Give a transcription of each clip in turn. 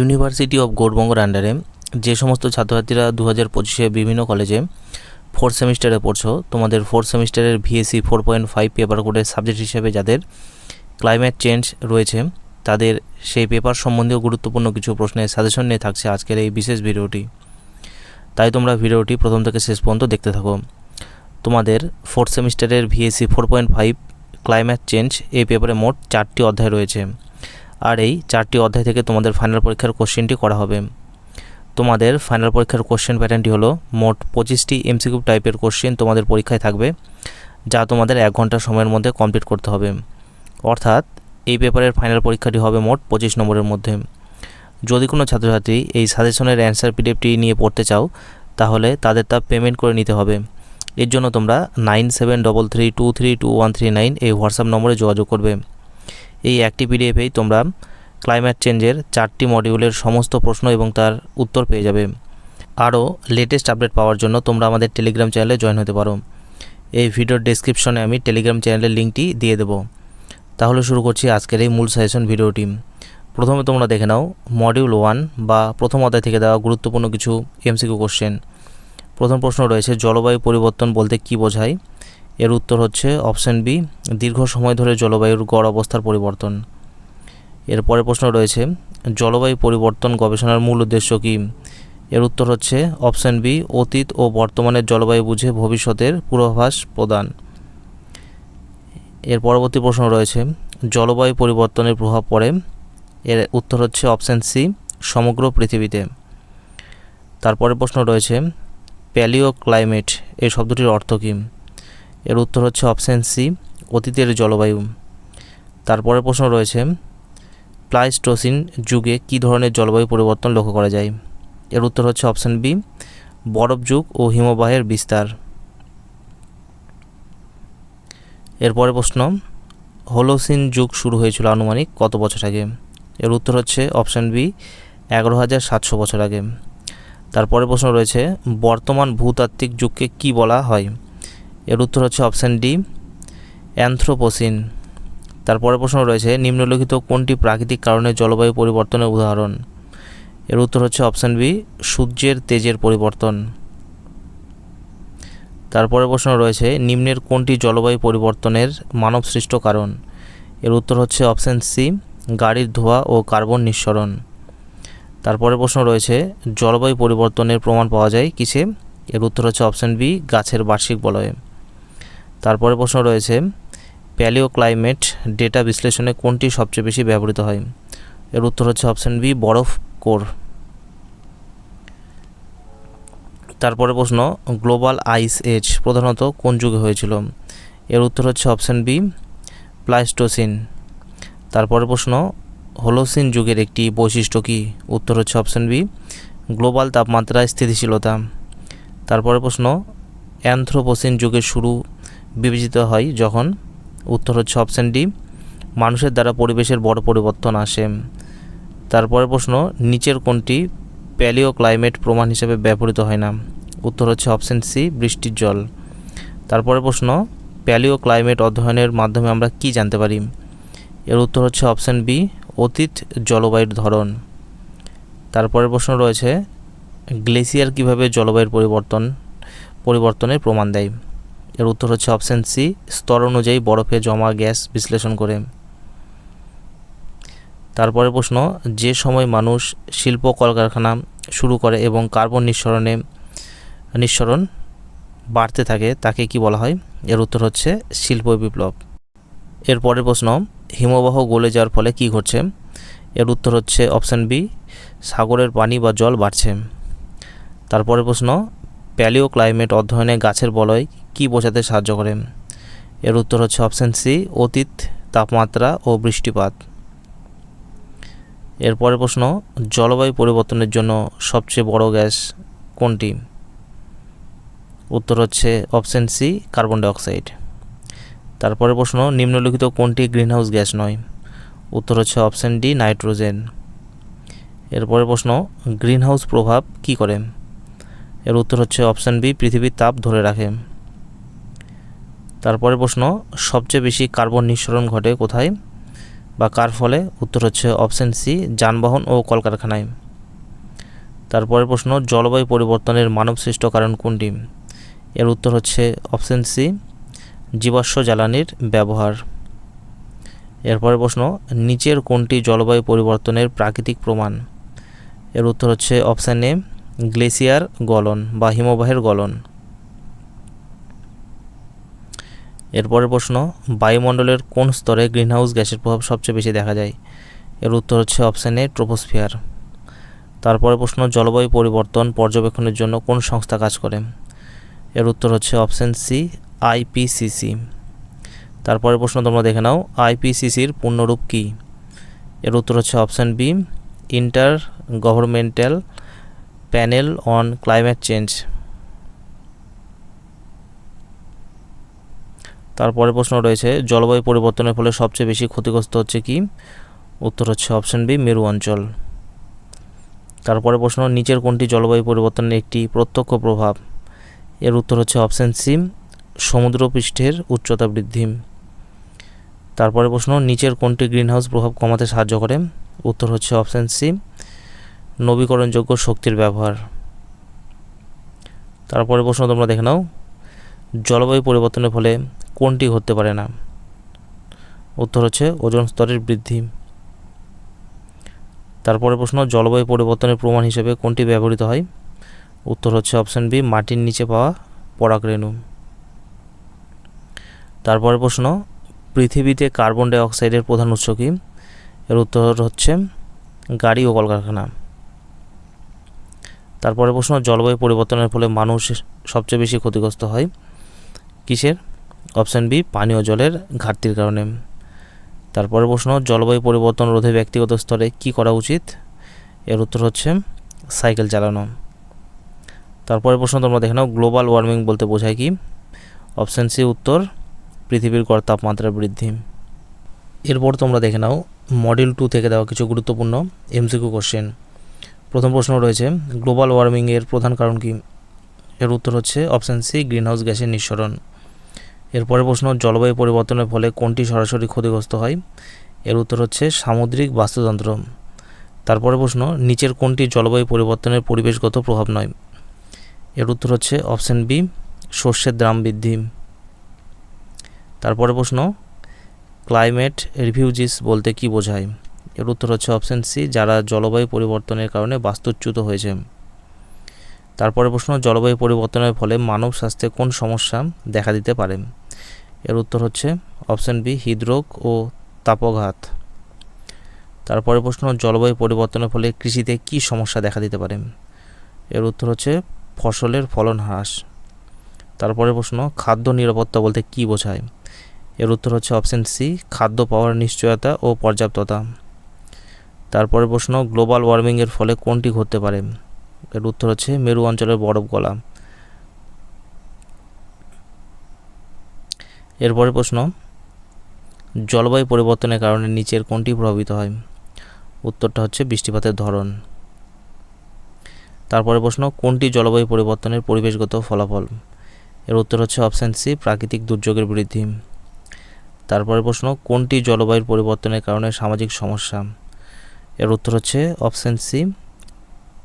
University of গৌরবঙ্গর আন্ডারে যে সমস্ত ছাত্রছাত্রীরা দু হাজার পঁচিশে বিভিন্ন কলেজে ফোর্থ সেমিস্টারে পড়ছো, তোমাদের ফোর্থ সেমিস্টারের VSC four point five paper কোডের সাবজেক্ট হিসেবে যাদের ক্লাইমেট চেঞ্জ রয়েছে, তাদের সেই পেপার সম্বন্ধেও গুরুত্বপূর্ণ কিছু প্রশ্নের সাজেশন নিয়ে থাকছে আজকের এই বিশেষ ভিডিওটি। তাই তোমরা ভিডিওটি প্রথম থেকে শেষ পর্যন্ত দেখতে থাকো। তোমাদের ফোর্থ সেমিস্টারের VSC four point five climate change এই পেপারে মোট চারটি অধ্যায় রয়েছে। আর এই চারটি অধ্যায় থেকে তোমাদের ফাইনাল পরীক্ষার কোশ্চেনটি করা হবে। তোমাদের ফাইনাল পরীক্ষার কোশ্চেন প্যাটার্নটি হলো মোট পঁচিশটি এমসিকিউ টাইপের কোশ্চেন তোমাদের পরীক্ষায় থাকবে, যা তোমাদের এক ঘণ্টা সময়ের মধ্যে কমপ্লিট করতে হবে। অর্থাৎ এই পেপারের ফাইনাল পরীক্ষাটি হবে মোট পঁচিশ নম্বরের মধ্যে। যদি কোনো ছাত্রছাত্রী এই সাজেশনের অ্যান্সার পিডিএফটি নিয়ে পড়তে চাও, তাহলে তাদের তা পেমেন্ট করে নিতে হবে। এর জন্য তোমরা nine seven double three two three two one three nine এই হোয়াটসঅ্যাপ নম্বরে যোগাযোগ করবে। এই একটি পিডিএফেই তোমরা ক্লাইমেট চেঞ্জের চারটি মডিউলের সমস্ত প্রশ্ন এবং তার উত্তর পেয়ে যাবে। আরও লেটেস্ট আপডেট পাওয়ার জন্য তোমরা আমাদের টেলিগ্রাম চ্যানেলে জয়েন হতে পারো। এই ভিডিওর ডেসক্রিপশনে আমি টেলিগ্রাম চ্যানেলের লিঙ্কটি দিয়ে দেবো। তাহলে শুরু করছি আজকের এই মূল সাজেশন ভিডিওটি। প্রথমে তোমরা দেখে নাও মডিউল ওয়ান বা প্রথম অধ্যায় থেকে দেওয়া গুরুত্বপূর্ণ কিছু এমসিকিউ কোশ্চেন প্রথম প্রশ্ন রয়েছে, জলবায়ু পরিবর্তন বলতে কী বোঝায়? এর উত্তর হচ্ছে অপশান বি, দীর্ঘ সময় ধরে জলবায়ুর গড় অবস্থার পরিবর্তন। এর পরের প্রশ্ন রয়েছে, জলবায়ু পরিবর্তন গবেষণার মূল উদ্দেশ্য কী? এর উত্তর হচ্ছে অপশান বি, অতীত ও বর্তমানের জলবায়ু বুঝে ভবিষ্যতের পূর্বাভাস প্রদান। এর পরবর্তী প্রশ্ন রয়েছে, জলবায়ু পরিবর্তনের প্রভাব পড়ে। এর উত্তর হচ্ছে অপশান সি, সমগ্র পৃথিবীতে। তারপরে প্রশ্ন রয়েছে প্যালিও ক্লাইমেট এই শব্দটির অর্থ কী? এর উত্তর হচ্ছে অপশান সি অতীতের জলবায়ু। তারপরে প্রশ্ন রয়েছে, প্লাইস্টোসিন যুগে কী ধরনের জলবায়ু পরিবর্তন লক্ষ্য করা যায়? এর উত্তর হচ্ছে অপশান বি বরফ যুগ ও হিমবাহের বিস্তার। এরপরে প্রশ্ন, হোলোসিন যুগ শুরু হয়েছিল আনুমানিক কত বছর আগে? এর উত্তর হচ্ছে অপশান বি এগারো হাজার সাতশো বছর আগে। তারপরে প্রশ্ন রয়েছে, বর্তমান ভূতাত্ত্বিক যুগকে কি বলা হয়? এর উত্তর হচ্ছে অপশান ডি, অ্যান্থ্রোপোসিন। তারপরে প্রশ্ন রয়েছে, নিম্নলিখিত কোনটি প্রাকৃতিক কারণে জলবায়ু পরিবর্তনের উদাহরণ? এর উত্তর হচ্ছে অপশান বি, সূর্যের তেজের পরিবর্তন। তারপরে প্রশ্ন রয়েছে, নিম্নের কোনটি জলবায়ু পরিবর্তনের মানবসৃষ্ট কারণ? এর উত্তর হচ্ছে অপশান সি, গাড়ির ধোঁয়া ও কার্বন নিঃসরণ। তারপরে প্রশ্ন রয়েছে, জলবায়ু পরিবর্তনের প্রমাণ পাওয়া যায় কিসে? এর উত্তর হচ্ছে অপশান বি, গাছের বার্ষিক বলয়ে। তারপরে প্রশ্ন রয়েছে প্যালিও ক্লাইমেট ডেটা বিশ্লেষণে কোনটি সবচেয়ে বেশি ব্যবহৃত হয়? এর উত্তর হচ্ছে অপশান বি, বরফ কোর। তারপরে প্রশ্ন, গ্লোবাল আইস এজ প্রধানত কোন যুগে হয়েছিল? এর উত্তর হচ্ছে অপশান বি, প্লাইস্টোসিন। তারপরে প্রশ্ন, হোলোসিন যুগের একটি বৈশিষ্ট্য কী? উত্তর হচ্ছে অপশান বি, গ্লোবাল তাপমাত্রায় স্থিতিশীলতা। তারপরে প্রশ্ন, অ্যান্থ্রোপোসিন যুগের শুরু বিবেচিত হয় যখন উত্তর হচ্ছে অপশান ডি মানুষের দ্বারা পরিবেশের বড় পরিবর্তন আসে। তারপরে প্রশ্ন, নিচের কোনটি প্যালিও ক্লাইমেট প্রমাণ হিসেবে ব্যবহৃত হয় না? উত্তর হচ্ছে অপশান সি বৃষ্টির জল। তারপরে প্রশ্ন প্যালিও ক্লাইমেট অধ্যয়নের মাধ্যমে আমরা কি জানতে পারি? এর উত্তর হচ্ছে অপশান বি অতীত জলবায়ুর ধরন। তারপরে প্রশ্ন রয়েছে গ্লেসিয়ার কীভাবে জলবায়ুর পরিবর্তন, পরিবর্তনের প্রমাণ দেয়? এর উত্তর হচ্ছে অপশান সি, স্তর অনুযায়ী বরফে জমা গ্যাস বিশ্লেষণ করে। তারপরে প্রশ্ন, যে সময় মানুষ শিল্প কলকারখানা শুরু করে এবং কার্বন নিঃসরণে নিঃসরণ বাড়তে থাকে, তাকে কি বলা হয়? এর উত্তর হচ্ছে শিল্প বিপ্লব। এর পরের প্রশ্ন, হিমবাহ গলে যাওয়ার ফলে কি ঘটছে? এর উত্তর হচ্ছে অপশান বি, সাগরের পানি বা জল বাড়ছে। তারপরে প্রশ্ন প্যালিও ক্লাইমেট অধ্যয়নে গাছের বলয় কি বোঝাতে সাহায্য করে? এর উত্তর হচ্ছে অপশান সি, অতীত, তাপমাত্রা ও বৃষ্টিপাত। এরপরের প্রশ্ন, জলবায়ু পরিবর্তনের জন্য সবচেয়ে বড় গ্যাস কোনটি? উত্তর হচ্ছে অপশান সি, কার্বন ডাইঅক্সাইড। তারপরে প্রশ্ন, নিম্নলিখিত কোনটি গ্রিনহাউস গ্যাস নয়? উত্তর হচ্ছে অপশান ডি, নাইট্রোজেন। এরপরের প্রশ্ন, গ্রিনহাউস প্রভাব কি করে? এর উত্তর হচ্ছে অপশান বি, পৃথিবীর তাপ ধরে রাখে। তারপরে প্রশ্ন, সবচেয়ে বেশি কার্বন নিঃসরণ ঘটে কোথায় বা কার ফলে? উত্তর হচ্ছে অপশান সি, যানবাহন ও কলকারখানায়। তারপরের প্রশ্ন, জলবায়ু পরিবর্তনের মানবসৃষ্ট কারণ কোনটি? এর উত্তর হচ্ছে অপশান সি, জীবাশ্ম জ্বালানির ব্যবহার। এরপরের প্রশ্ন, নিচের কোনটি জলবায়ু পরিবর্তনের প্রাকৃতিক প্রমাণ? এর উত্তর হচ্ছে অপশান এ গ্লেসিয়ার গলন বা হিমবাহের গলন। এরপরের প্রশ্ন, বায়ুমণ্ডলের কোন স্তরে গ্রিনহাউস গ্যাসের প্রভাব সবচেয়ে বেশি দেখা যায়? এর উত্তর হচ্ছে অপশান এ, ট্রোপোস্ফিয়ার। তারপরে প্রশ্ন, জলবায়ু পরিবর্তন পর্যবেক্ষণের জন্য কোন সংস্থা কাজ করে? এর উত্তর হচ্ছে অপশান সি আইপিসিসি তারপরে প্রশ্ন তোমরা দেখে নাও আইপিসিসির পূর্ণরূপ কী? এর উত্তর হচ্ছে option B, intergovernmental panel on climate change. তারপরে প্রশ্ন রয়েছে, জলবায়ু পরিবর্তনের ফলে সবচেয়ে বেশি ক্ষতিগ্রস্ত হচ্ছে কি? উত্তর হচ্ছে অপশন বি মেরু অঞ্চল। তারপরে প্রশ্ন, নিচের কোনটি জলবায়ু পরিবর্তনের একটি প্রত্যক্ষ প্রভাব? এর উত্তর হচ্ছে অপশান সি সমুদ্রপৃষ্ঠের উচ্চতা বৃদ্ধি। তারপরে প্রশ্ন, নিচের কোনটি গ্রিনহাউস প্রভাব কমাতে সাহায্য করে? উত্তর হচ্ছে অপশান সি নবীকরণযোগ্য শক্তির ব্যবহার। তারপরে প্রশ্ন তোমরা দেখে নাও, জলবায়ু পরিবর্তনের ফলে কোনটি ঘটতে পারে না? উত্তর হচ্ছে ওজন স্তরের বৃদ্ধি। তারপরে প্রশ্ন, জলবায়ু পরিবর্তনের প্রমাণ হিসেবে কোনটি ব্যবহৃত হয়? উত্তর হচ্ছে অপশান বি, মাটির নিচে পাওয়া পরাগরেণু তারপরে প্রশ্ন, পৃথিবীতে কার্বন ডাই অক্সাইডের প্রধান উৎস কী? এর উত্তর হচ্ছে গাড়ি ও কলকারখানা। তারপরে প্রশ্ন, জলবায়ু পরিবর্তনের ফলে মানুষ সবচেয়ে বেশি ক্ষতিগ্রস্ত হয় কিসের? অপশান বি, পানীয় জলের ঘাটতির কারণে। তারপরে প্রশ্ন, জলবায়ু পরিবর্তন রোধে ব্যক্তিগত স্তরে কি করা উচিত? এর উত্তর হচ্ছে, সাইকেল চালানো। তারপরে প্রশ্ন তোমরা দেখে নাও, গ্লোবাল ওয়ার্মিং বলতে বোঝায় কি? অপশান সি উত্তর, পৃথিবীর গড় তাপমাত্রা বৃদ্ধি। এরপর তোমরা দেখে নাও মডেল টু থেকে দেওয়া কিছু গুরুত্বপূর্ণ এমসিকিউ কোশ্চেন প্রথম প্রশ্ন রয়েছে, গ্লোবাল ওয়ার্মিংয়ের প্রধান কারণ কি? এর উত্তর হচ্ছে, অপশান সি, গ্রিনহাউস গ্যাসের নিঃসরণ। এরপরে প্রশ্ন, জলবায়ু পরিবর্তনের ফলে কোনটি সরাসরি ক্ষতিগ্রস্ত হয়? এর উত্তর হচ্ছে সামুদ্রিক বাস্তুতন্ত্র। তারপরে প্রশ্ন, নিচের কোনটি জলবায়ু পরিবর্তনের পরিবেশগত প্রভাব নয়? এর উত্তর হচ্ছে অপশান বি শস্যের দাম বৃদ্ধি। তারপরে প্রশ্ন, ক্লাইমেট রিফিউজিস বলতে কি বোঝায়? এর উত্তর হচ্ছে অপশান সি, যারা জলবায়ু পরিবর্তনের কারণে বাস্তুচ্যুত হয়েছে। তারপরে প্রশ্ন, জলবায়ু পরিবর্তনের ফলে মানব স্বাস্থ্যে কোন সমস্যা দেখা দিতে পারে? এর উত্তর হচ্ছে অপশান বি, হৃদরোগ ও তাপঘাত। তারপরে প্রশ্ন, জলবায়ু পরিবর্তনের ফলে কৃষিতে কি সমস্যা দেখা দিতে পারে? এর উত্তর হচ্ছে ফসলের ফলন হ্রাস। তারপরে প্রশ্ন, খাদ্য নিরাপত্তা বলতে কি বোঝায়? এর উত্তর হচ্ছে অপশান সি, খাদ্য পাওয়ার নিশ্চয়তা ও পর্যাপ্ততা। তারপরে প্রশ্ন, গ্লোবাল ওয়ার্মিংয়ের ফলে কোনটি ঘটতে পারে? এর উত্তর হচ্ছে মেরু অঞ্চলের বরফ গলা। এরপরে প্রশ্ন, জলবায়ু পরিবর্তনের কারণে নিচের কোনটি প্রভাবিত হয়? উত্তরটা হচ্ছে বৃষ্টিপাতের ধরন। তারপরে প্রশ্ন, কোনটি জলবায়ু পরিবর্তনের পরিবেশগত ফলাফল? এর উত্তর হচ্ছে অপশান সি, প্রাকৃতিক দুর্যোগের বৃদ্ধি। তারপরে প্রশ্ন, কোনটি জলবায়ুর পরিবর্তনের কারণে সামাজিক সমস্যা? এর উত্তর হচ্ছে অপশান সি,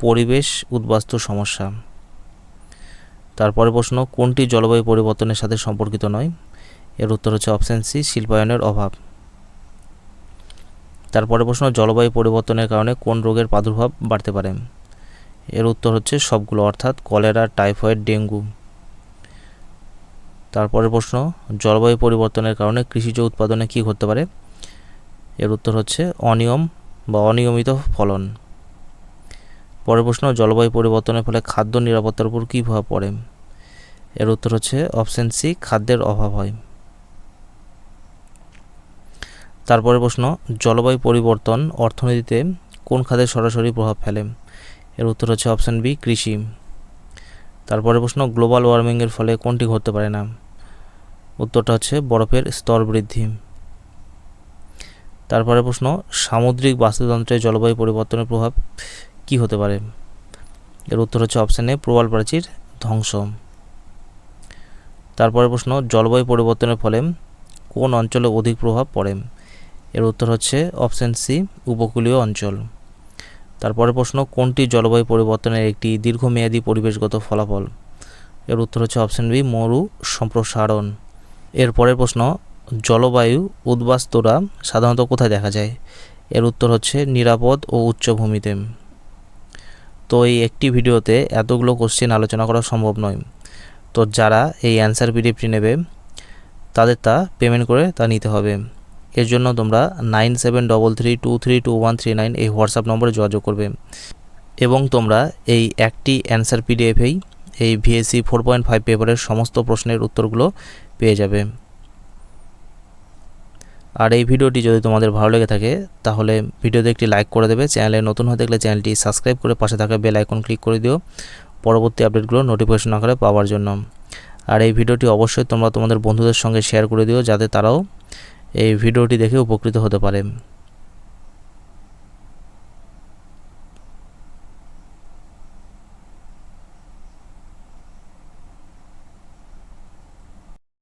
পরিবেশ উদ্বাস্তু সমস্যা। তারপরে প্রশ্ন, কোনটি জলবায়ু পরিবর্তনের সাথে সম্পর্কিত নয়? এর উত্তর হচ্ছে অপশান সি শিল্পায়নের অভাব। তারপরে প্রশ্ন, জলবায়ু পরিবর্তনের কারণে কোন রোগের প্রাদুর্ভাব বাড়তে পারে? এর উত্তর হচ্ছে সবগুলো, অর্থাৎ কলেরা, টাইফয়েড, ডেঙ্গু। তারপরে প্রশ্ন, জলবায়ু পরিবর্তনের কারণে কৃষিজ উৎপাদনে কী ঘটতে পারে? এর উত্তর হচ্ছে অনিয়ম বা অনিয়মিত ফলন। পরের প্রশ্ন, জলবায়ু পরিবর্তনের ফলে খাদ্য নিরাপত্তার উপর কী প্রভাব পড়ে? এর উত্তর হচ্ছে অপশান সি খাদ্যের অভাব হয়। তারপরে প্রশ্ন, জলবায়ু পরিবর্তন অর্থনীতিতে কোন খাতে সরাসরি প্রভাব ফেলে? এর উত্তর হচ্ছে অপশান বি, কৃষি। তারপরে প্রশ্ন, গ্লোবাল ওয়ার্মিংয়ের ফলে কোনটি ঘটতে পারে না? উত্তরটা হচ্ছে, বরফের স্তর বৃদ্ধি। তারপরে প্রশ্ন, সামুদ্রিক বাস্তুতন্ত্রে জলবায়ু পরিবর্তনের প্রভাব কি হতে পারে? এর উত্তর হচ্ছে অপশান এ, প্রবাল প্রাচীর ধ্বংস। তারপরে প্রশ্ন, জলবায়ু পরিবর্তনের ফলে কোন অঞ্চলে অধিক প্রভাব পড়ে? এর উত্তর হচ্ছে অপশান সি উপকূলীয় অঞ্চল। তারপরে প্রশ্ন, কোনটি জলবায়ু পরিবর্তনের একটি দীর্ঘমেয়াদী পরিবেশগত ফলাফল? এর উত্তর হচ্ছে অপশান বি মরু সম্প্রসারণ। এর পরের প্রশ্ন, জলবায়ু উদ্বাস্তুরা সাধারণত কোথায় দেখা যায়? এর উত্তর হচ্ছে নিরাপদ ও উচ্চভূমিতে তো এই একটি ভিডিওতে এতগুলো কোশ্চেন আলোচনা করা সম্ভব নয়। তো যারা এই অ্যান্সার পিডিএফটি নেবে, তাদের তা পেমেন্ট করে তা নিতে হবে। এর জন্য তোমরা nine seven double three two three two one three nine এই হোয়াটসঅ্যাপ নম্বরে যোগাযোগ করবে। এবং তোমরা এই একটি অ্যান্সার পিডিএফেই এই ভিএসসি ফোর পয়েন্ট ফাইভ পেপারের সমস্ত প্রশ্নের উত্তরগুলো পেয়ে যাবে। আর এই ভিডিওটি যদি তোমাদের ভালো লেগে থাকে, তাহলে ভিডিওতে একটি লাইক করে দেবে। চ্যানেলে নতুন হয়ে থাকলে চ্যানেলটি সাবস্ক্রাইব করে পাশে থাকা বেল আইকন ক্লিক করে দিও পরবর্তী আপডেটগুলো নোটিফিকেশন আকারে পাওয়ার জন্য। আর এই ভিডিওটি অবশ্যই তোমরা তোমাদের বন্ধুদের সঙ্গে শেয়ার করে দিও, যাতে তারাও এই ভিডিওটি দেখে উপকৃত হতে পারে।